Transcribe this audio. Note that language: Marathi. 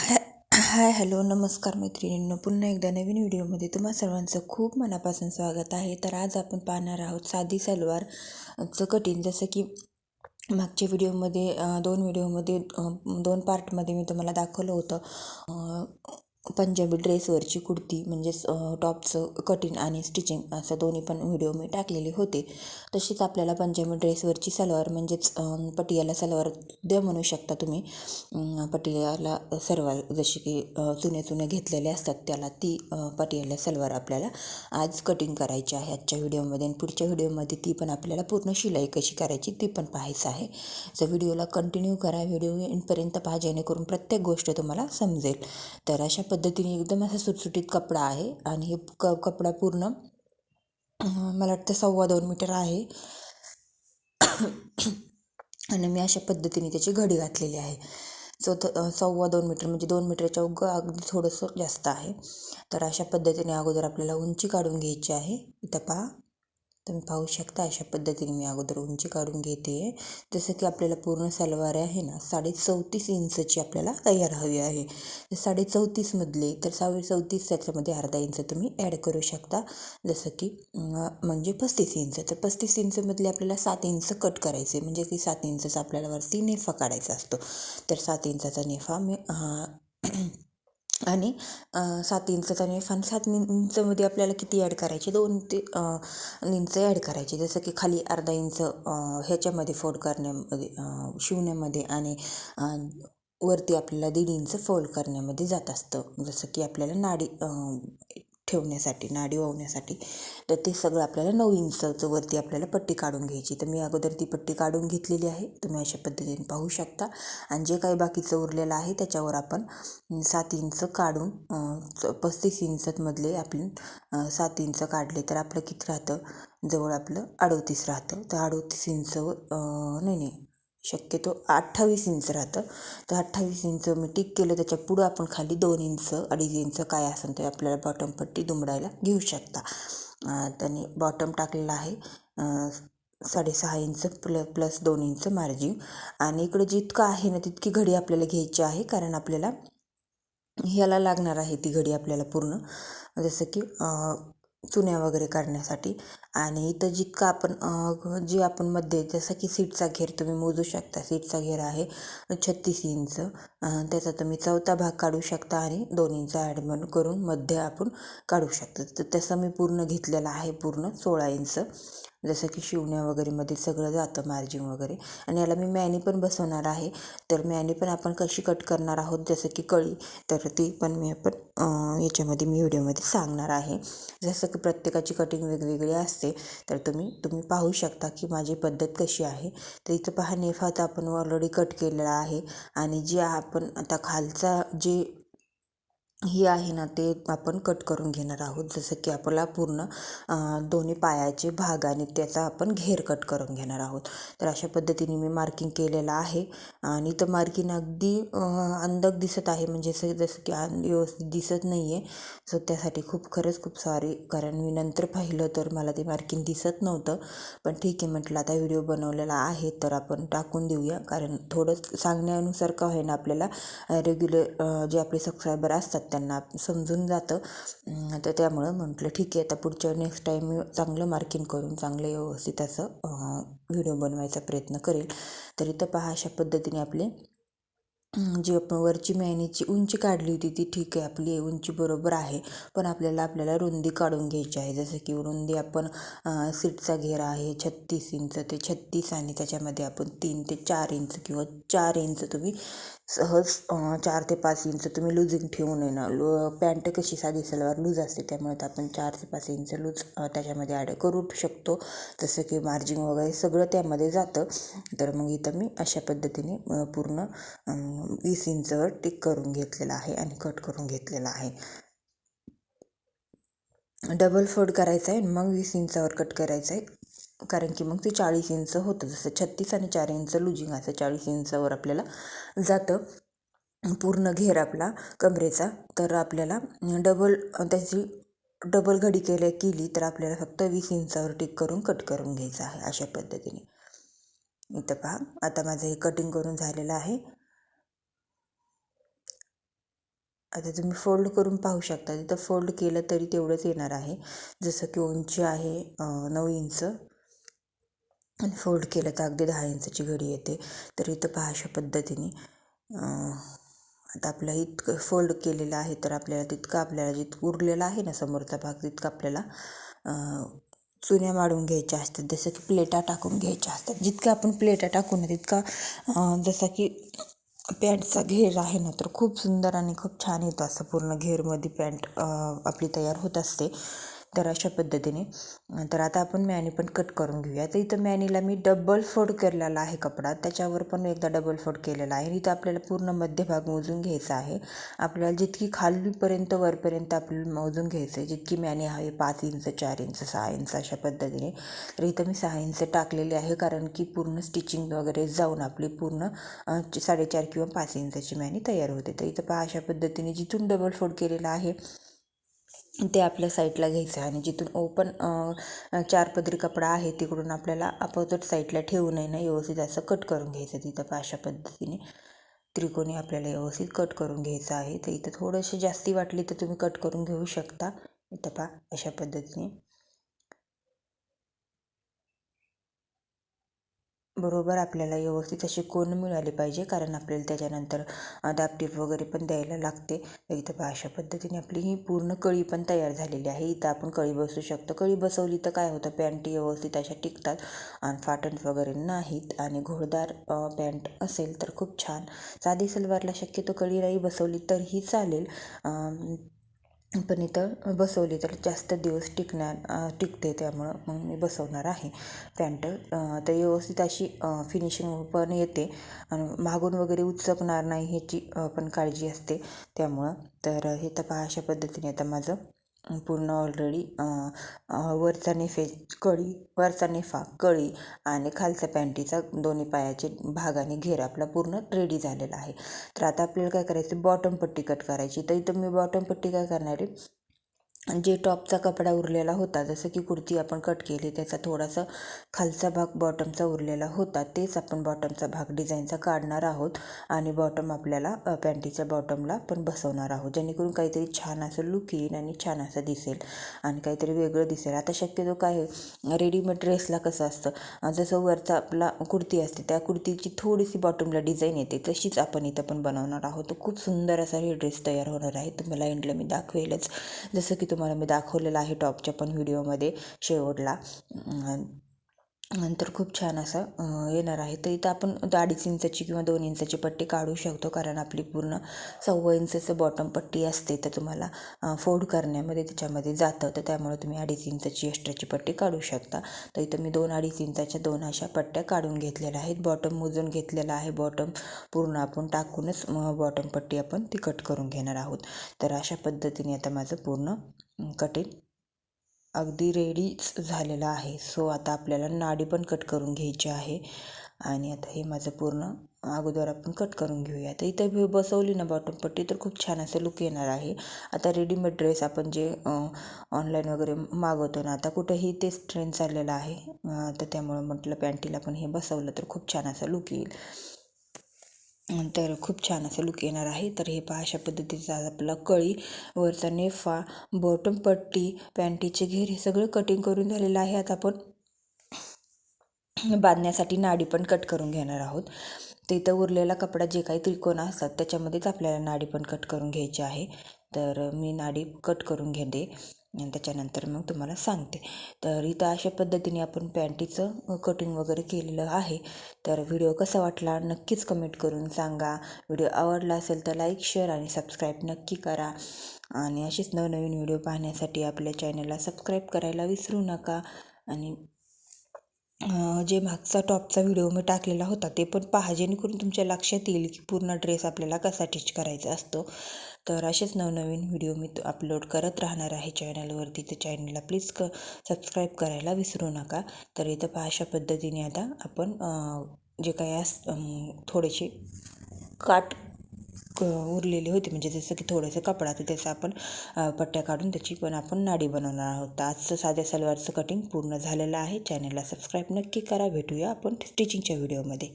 हाय. हाय हॅलो नमस्कार मैत्रिणींनो. पुन्हा एकदा नवीन व्हिडिओमध्ये तुम्हा सर्वांचं खूप मनापासून स्वागत आहे. तर आज आपण पाहणार आहोत साधी सलवारचं कठीण जसं की मागच्या व्हिडिओमध्ये दोन व्हिडिओमध्ये दोन पार्टमध्ये मी तुम्हाला दाखवलं होतं. पंजाबी ड्रेसवरची कुर्ती म्हणजेच टॉपचं कटिंग आणि स्टिचिंग असं दोन्ही पण व्हिडिओ मी टाकलेले होते. तशीच आपल्याला पंजाबी ड्रेसवरची सलवार म्हणजेच पटियाला सलवार द्या म्हणू शकता तुम्ही. पटियाला सलवार जशी की अं, चुने चुने घेतलेले असतात त्याला ती पटियाला सलवार आपल्याला आज कटिंग करायची आहे आजच्या व्हिडिओमध्ये. आणि पुढच्या व्हिडिओमध्ये ती पण आपल्याला पूर्ण शिलाई कशी करायची ती पण पाहायचं आहे. तर व्हिडिओला कंटिन्यू करा व्हिडिओ इनपर्यंत पहा जेणेकरून प्रत्येक गोष्ट तुम्हाला समजेल. तर अशा पद्धतीने एकदम असा सुटसुटीत कपडा आहे आणि हे क कपडा पूर्ण मला वाटतं सव्वा दोन मीटर आहे. आणि मी अशा पद्धतीने त्याची घडी घातलेली आहे. सो त सव्वा दोन मीटर म्हणजे दोन मीटरच्या उग अगदी थोडंसं जास्त आहे. तर अशा पद्धतीने अगोदर आपल्याला उंची काढून घ्यायची आहे. इथं पहा. तुम्ही पाहू शकता अशा पद्धतीने मी अगोदर उंची काढून घेते. आहे जसं की आपल्याला पूर्ण सलवार आहे ना साडे चौतीस इंचची आपल्याला तयार हवी आहे. तर साडे चौतीसमधले तर साडे चौतीस त्याच्यामध्ये अर्धा इंच तुम्ही ॲड करू शकता. जसं की म्हणजे पस्तीस इंच. तर पस्तीस इंचमधले आपल्याला सात इंच कट करायचे. म्हणजे की सात इंचचा आपल्याला वरती नेफा काढायचा असतो. तर सात इंचाचा नेफा मी आणि सात इंचचा आणि आणि सात इंचमध्ये आपल्याला किती ॲड करायचे? दोन ते इंच ॲड करायचे. जसं की खाली अर्धा इंच ह्याच्यामध्ये फोल्ड करण्यामध्ये शिवण्यामध्ये आणि वरती आपल्याला दीड इंच फोल्ड करण्यामध्ये जात असतं. जसं की आपल्याला नाडी ठेवण्यासाठी नाडी वावण्यासाठी तर ते सगळं आपल्याला नऊ इंचाचं वरती आपल्याला पट्टी काढून घ्यायची. तर मी अगोदर ती पट्टी काढून घेतलेली आहे. तुम्ही अशा पद्धतीने पाहू शकता. आणि जे काही बाकीचं उरलेलं आहे त्याच्यावर आपण सात इंच काढून च- पस्तीस इंचमधले आपण सात इंच काढले तर आपलं किती राहतं? जवळ आपलं अडोतीस राहतं. तर अडोतीस इंच नाही नाही शक्यतो अठ्ठावीस इंच राहतं. तर अठ्ठावीस इंच मी टिक केलं त्याच्या पुढं आपण खाली दोन इंच अडीच इंच काय असेल ते आपल्याला बॉटम पट्टी दुमडायला घेऊ शकता. त्याने त्यांनी बॉटम टाकलेला आहे. साडेसहा इंच प्ल प्लस दोन इंच मार्जिन आणि इकडं जितकं आहे ना तितकी घडी आपल्याला घ्यायची आहे कारण आपल्याला ह्याला लागणार आहे ती घडी आपल्याला पूर्ण. जसं की चुन्या वगैरे करण्यासाठी आणि इथं जितकं आपण जे आपण मध्ये जसं की सीटचा घेर तुम्ही मोजू शकता. सीटचा घेर आहे छत्तीस इंच. त्याचा तुम्ही चौथा भाग काढू शकता आणि दोन्हींचा ॲडमन करून मध्ये आपण काढू शकता. तर तसं मी पूर्ण घेतलेलं आहे पूर्ण सोळा इंच. जसं की शिवण्या वगैरेमध्ये सगळं जातं मार्जिन वगैरे. आणि याला मी मॅनी पण बसवणार आहे. तर मॅनी पण आपण कशी कट करणार आहोत जसं की कळी तर ती पण मी आपण याच्यामध्ये मी व्हिडिओमध्ये सांगणार आहे. जसं की प्रत्येकाची कटिंग वेगवेगळी असते तर तुम्ही तुम्ही पाहू शकता की माझी पद्धत कशी आहे. तर इथं पहा नेफात आपण ऑलरेडी कट केलेला आहे. आणि जी आप आपण आता खालचा जे ही आहे ना ते आपण कट करून घेणार आहोत. जसं की आपल्याला पूर्ण दोन्ही पायाचे भाग आणि त्याचा आपण घेर कट करून घेणार आहोत. तर अशा पद्धतीने मी मार्किंग केलेलं आहे. आणि तर मार्किंग अगदी अंधक अंदक दिसत आहे. म्हणजे असं जसं की व्यवस्थित दिसत नाही आहे सो त्यासाठी खूप खरंच खूप सॉरी कारण मी नंतर पाहिलं तर मला ते मार्किंग दिसत नव्हतं. पण ठीक आहे म्हटलं आता व्हिडिओ बनवलेला आहे तर आपण टाकून देऊया. कारण थोडं सांगण्यानुसार का होईना आपल्याला रेग्युलर जे आपले सबस्क्रायबर असतात त्यांना समजून जातं. तर त्यामुळं म्हटलं ठीक आहे आता पुढच्या नेक्स्ट टाईम मी चांगलं मार्किंग करून चांगलं व्यवस्थित असं व्हिडिओ बनवायचा प्रयत्न करेल. तरी तर पहा अशा पद्धतीने आपले जी आपण वरची मेहनीची उंची काढली होती ती ठीक आहे आपली उंची बरोबर आहे. पण आपल्याला आपल्याला रुंदी काढून घ्यायची आहे. जसं की रुंदी आपण सीटचा घेरा आहे छत्तीस इंच ते छत्तीस आणि त्याच्यामध्ये आपण तीन ते चार इंच किंवा चार इंच तुम्ही सहज चार ते पाच इंच तुम्ही लुजिंग ठेवू नये ना लु पॅन्ट कशी साधी सलवार लूज असते त्यामुळे तर आपण चार ते पाच इंच लूज त्याच्यामध्ये ॲड करू शकतो. जसं की मार्जिन वगैरे सगळं त्यामध्ये जातं. तर मग इथं मी अशा पद्धतीने पूर्ण वीस इंचवर टिक करून घेतलेला आहे आणि कट करून घेतलेला आहे. डबल फोल्ड करायचं आहे मग वीस इंचावर कट करायचं आहे. कारण की मग ते चाळीस इंच होतं. जसं छत्तीस आणि चार इंच लुजिंग असं चाळीस इंचावर आपल्याला जातं. पूर्ण घेर आपला कमरेचा. तर आपल्याला डबल त्याची डबल घडी केल्या केली तर आपल्याला फक्त वीस इंचावर टिक करून कट करून घ्यायचं आहे अशा पद्धतीने. इथं पहा. आता माझं हे कटिंग करून झालेलं आहे. आता तुम्ही फोल्ड करून पाहू शकता. तिथं फोल्ड केलं तरी तेवढंच येणार आहे. जसं की उंची आहे नऊ इंच. आणि फोल्ड केलं तर अगदी दहा इंचाची घडी येते. तर इथं पहा अशा पद्धतीने आता आपलं इतकं फोल्ड केलेलं आहे तर आपल्याला तितकं आपल्याला जितकं उरलेलं आहे ना समोरचा भाग तितकं आपल्याला चुन्या माडून घ्यायच्या असतात. जसं की प्लेटा टाकून घ्यायच्या असतात. जितकं आपण प्लेटा टाकू ना तितका जसं की पॅन्टचा घेर आहे ना तर खूप सुंदर आणि खूप छान येतो. असं पूर्ण घेरमध्ये पॅन्ट आपली तयार होत असते. तर अशा पद्धतीने. तर आता आपण मॅनी पण कट करून घेऊया. तर इथं मॅनीला मी डबल फोड केलेला आहे कपडा. त्याच्यावर पण एकदा डबल फोड केलेला आहे. इथं आपल्याला पूर्ण मध्यभाग मोजून घ्यायचा आहे. आपल्याला जितकी खालीपर्यंत वरपर्यंत आपल्याला मोजून घ्यायचं आहे जितकी मॅनी हवी पाच इंच चार इंच सहा इंच अशा पद्धतीने. तर इथं मी सहा इंच टाकलेले आहे कारण की पूर्ण स्टिचिंग वगैरे जाऊन आपली पूर्ण साडेचार किंवा पाच इंचाची मॅनी तयार होते. तर इथं पहा अशा पद्धतीने जिथून डबल फोड केलेला आहे ते आपल्या साईडला घ्यायचं आहे. आणि जिथून ओपन चार पदरी कपडा आहे तिकडून आपल्याला अपोजिट साईडला ठेवू नये ना व्यवस्थित असं कट करून घ्यायचं तिथं. अशा पद्धतीने त्रिकोणी आपल्याला व्यवस्थित कट करून घ्यायचं आहे. तर इथं थोडंशी जास्ती वाटली तर तुम्ही कट करून घेऊ शकता. इथं पा अशा पद्धतीने बरोबर आपल्याला व्यवस्थित अशी कोण मिळाली पाहिजे कारण आपल्याला त्याच्यानंतर दापटीप वगैरे पण द्यायला लागते. इथं अशा पद्धतीने आपली ही पूर्ण कळी पण तयार झालेली आहे. इथं आपण कळी बसू शकतो. कळी बसवली तर काय होतं? पॅन्टी व्यवस्थित अशा टिकतात. आणि फाटण वगैरे नाहीत. आणि घोडदार पॅन्ट असेल तर खूप छान. साधी सलवारला शक्यतो कळी नाही बसवली तरीही चालेल. पण इथं बसवली तर जास्त दिवस टिकणार टिकते त्यामुळं मग मी बसवणार आहे. पॅन्ट तर व्यवस्थित अशी फिनिशिंग पण येते आणि मागून वगैरे उचकणार नाही ह्याची पण काळजी असते. त्यामुळं तर हे तर पहा अशा पद्धतीने आता माझं पूर्ण ऑलरेडी वरचा नेफे कळी वरचा नेफा कळी आणि खालचा पॅन्टीचा दोन्ही पायाचे भाग आणि घेर आपला पूर्ण रेडी झालेला आहे. तर आता आपल्याला काय करायचं? बॉटम पट्टी कट करायची. तर इथं मी बॉटम पट्टी काय करणार आहे? जे टॉपचा कपडा उरलेला होता जसं की कुर्ती आपण कट केली त्याचा थोडासा खालचा भाग बॉटमचा उरलेला होता तेच आपण बॉटमचा भाग डिझाईनचा काढणार आहोत आणि बॉटम आपल्याला पॅन्टीच्या बॉटमला पण बसवणार आहोत जेणेकरून काहीतरी छान असं लुक येईल आणि छान असं दिसेल आणि काहीतरी वेगळं दिसेल. आता शक्यतो काय रेडीमेड ड्रेसला कसं असतं जसं वरचा आपला कुर्ती असते त्या कुर्तीची थोडीशी बॉटमला डिझाईन येते तशीच आपण इथं पण बनवणार आहोत. खूप सुंदर असा हे ड्रेस तयार होणार आहे तुम्हाला एंडला मी दाखवेलच. जसं की तुम्हाला मी दाखवलेला आहे टॉपच्या पण व्हिडिओमध्ये शेवटला. नंतर खूप छान असं येणार आहे. तर इथं आपण अडीच इंचाची किंवा दोन इंचाची पट्टी काढू शकतो कारण आपली पूर्ण सव्वा इंचाचं बॉटम पट्टी असते तर तुम्हाला फोल्ड करण्यामध्ये त्याच्यामध्ये जातं. तर त्यामुळे तुम्ही अडीच इंचाची एक्स्ट्राची पट्टी काढू शकता. तर इथं मी दोन अडीच इंचाच्या दोन अशा पट्ट्या काढून घेतलेल्या आहेत. बॉटम मोजून घेतलेला आहे. बॉटम पूर्ण आपण टाकूनच बॉटम पट्टी आपण ती कट करून घेणार आहोत. तर अशा पद्धतीने आता माझं पूर्ण कटिंग अगदी रेडीच झालेला आहे. सो आता आपल्याला नाडी पण कट करून घ्यायची आहे. आणि आता हे माझं पूर्ण अगोदर आपण कट करून घेऊया. तर इथं बसवली ना बॉटम पट्टी तर खूप छान असं लुक येणार आहे. आता रेडीमेड ड्रेस आपण जे ऑनलाईन वगैरे मागवतो ना आता कुठेही तेच ट्रेंड चाललेलं आहे. तर त्यामुळं म्हटलं पॅन्टीला पण हे बसवलं तर खूप छान असं लुक येईल. तर खूप छान असं लुक येणार आहे. तर हे पहा अशा पद्धतीचा आज आपला कळी वरचा नेफा बॉटम पट्टी पॅन्टीचे घेर हे सगळं कटिंग करून झालेलं आहे. आता आपण बांधण्यासाठी नाडी पण कट करून घेणार आहोत. तिथं इथं उरलेला कपडा जे काही त्रिकोण असतात त्याच्यामध्येच आपल्याला नाडी पण कट करून घ्यायची आहे. तर मी नाडी कट करून घेते. आणि त्याच्यानंतर मग तुम्हाला सांगते. तर इथं अशा पद्धतीने आपण पॅन्टीचं कटिंग वगैरे केलेलं आहे. तर व्हिडिओ कसा वाटला नक्कीच कमेंट करून सांगा. व्हिडिओ आवडला असेल तर लाईक शेअर आणि सबस्क्राईब नक्की करा. आणि असेच नवनवीन व्हिडिओ पाहण्यासाठी आपल्या चॅनलला सबस्क्राईब करायला विसरू नका. आणि जे मागचा टॉपचा व्हिडिओ मी टाकलेला होता ते पण पहा जेणेकरून तुमच्या लक्षात येईल की पूर्ण ड्रेस आपल्याला कसा टिच करायचा असतो. तर असेच नवनवीन व्हिडिओ मी अपलोड करत राहणार आहे चॅनलवरती तर चॅनलला प्लीज क सबस्क्राईब करायला विसरू नका. तर इथं पहा अशा पद्धतीने आता आपण जे काही अस थोडेसे काट उरलेले होते. म्हणजे जसं की थोडंसं कपडा तर त्याचा आपण पट्ट्या काढून त्याची पण आपण नाडी बनवणार आहोत. तर आजचं साध्या सलवारचं कटिंग पूर्ण झालेलं आहे. चॅनलला सबस्क्राईब नक्की करा. भेटूया आपण स्टिचिंगच्या व्हिडिओमध्ये